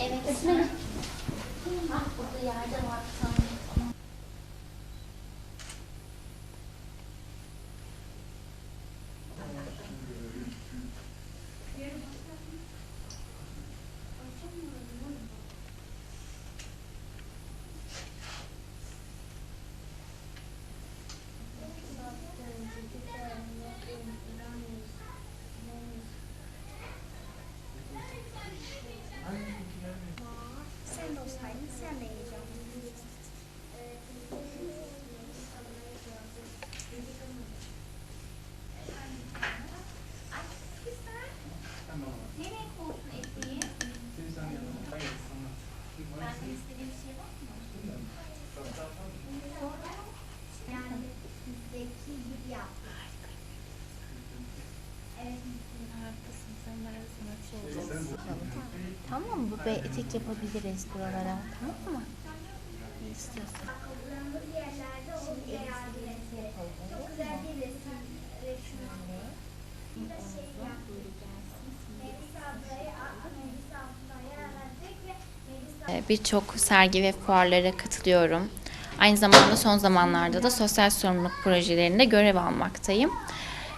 Evet. Ah burada yerde var olsaydın sen de yiyecektin. Ay güzel. Ne renk olsun eteği? Ben de istediğim şey var mı? Yani zeki gibi. Tamam mı? Bu be etek yapabiliriz buralara. Tamam mı? Ne istiyorsun? Şey Ee, Birçok sergi ve fuarlara katılıyorum. Aynı zamanda son zamanlarda da sosyal sorumluluk projelerinde görev almaktayım.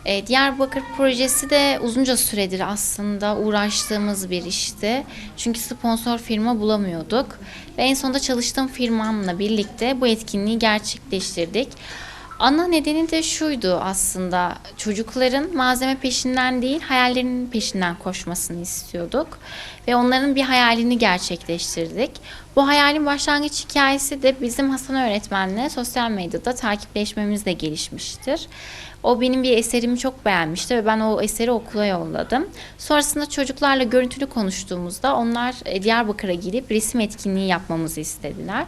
Ee, Diyarbakır projesi de uzunca süredir aslında uğraştığımız bir işti. Çünkü sponsor firma bulamıyorduk. Ve en sonunda çalıştığım firmamla birlikte bu etkinliği gerçekleştirdik. Ana nedeni de şuydu aslında çocukların malzeme peşinden değil hayallerinin peşinden koşmasını istiyorduk ve onların bir hayalini gerçekleştirdik. Bu hayalin başlangıç hikayesi de bizim Hasan öğretmenle sosyal medyada takipleşmemizle gelişmiştir. O benim bir eserimi çok beğenmişti ve ben o eseri okula yolladım. Sonrasında çocuklarla görüntülü konuştuğumuzda onlar e, Diyarbakır'a gidip resim etkinliği yapmamızı istediler.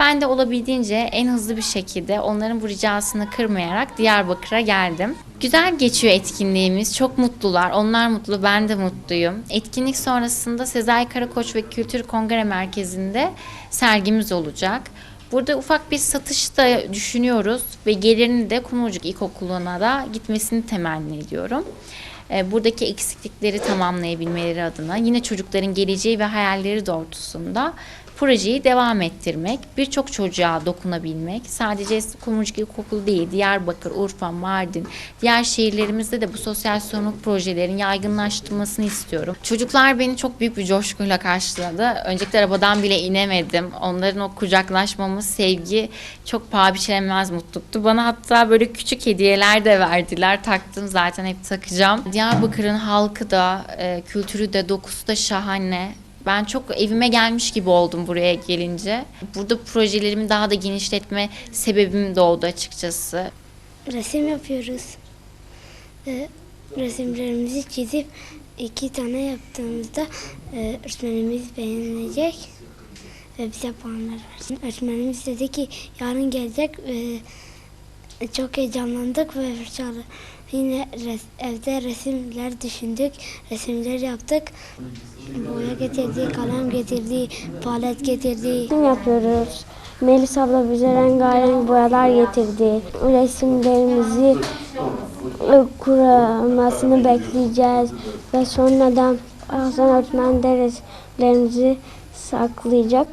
Ben de olabildiğince en hızlı bir şekilde onların bu ricasını kırmayarak Diyarbakır'a geldim. Güzel geçiyor etkinliğimiz. Çok mutlular. Onlar mutlu, ben de mutluyum. Etkinlik sonrasında Sezai Karakoç ve Kültür Kongre Merkezi'nde sergimiz olacak. Burada ufak bir satış da düşünüyoruz ve gelirini de Kumurcuk İlkokulu'na da gitmesini temenni ediyorum. E, Buradaki eksiklikleri tamamlayabilmeleri adına yine çocukların geleceği ve hayalleri doğrultusunda projeyi devam ettirmek, birçok çocuğa dokunabilmek, sadece Kumurcuk İlkokulu değil, Diyarbakır, Urfa, Mardin, diğer şehirlerimizde de bu sosyal sorumluluk projelerin yaygınlaştırılmasını istiyorum. Çocuklar beni çok büyük bir coşkuyla karşıladı. Öncelikle arabadan bile inemedim. Onların o kucaklaşmamız, sevgi çok paha biçilemez mutluluktu. Bana hatta böyle küçük hediyeler de verdiler. Taktım zaten hep takacağım. Diyarbakır'ın halkı da, e, kültürü de, dokusu da şahane. Ben çok evime gelmiş gibi oldum buraya gelince. Burada projelerimi daha da genişletme sebebim doğdu açıkçası. resim yapıyoruz. Resimlerimizi çizip iki tane yaptığımızda e, öğretmenimiz beğenecek ve bize puanlar versin. Öğretmenimiz dedi ki yarın gelecek çok heyecanlandık ve fırçalı. Yine res- evde resimler düşündük, resimler yaptık. Boya getirdi, kalem getirdi, palet getirdi. Resim yapıyoruz. Melis abla bize rengarenk boyalar getirdi. Resimlerimizi e, kurumasını bekleyeceğiz. Ve sonradan Hasan öğretmen de resimlerimizi saklayacak.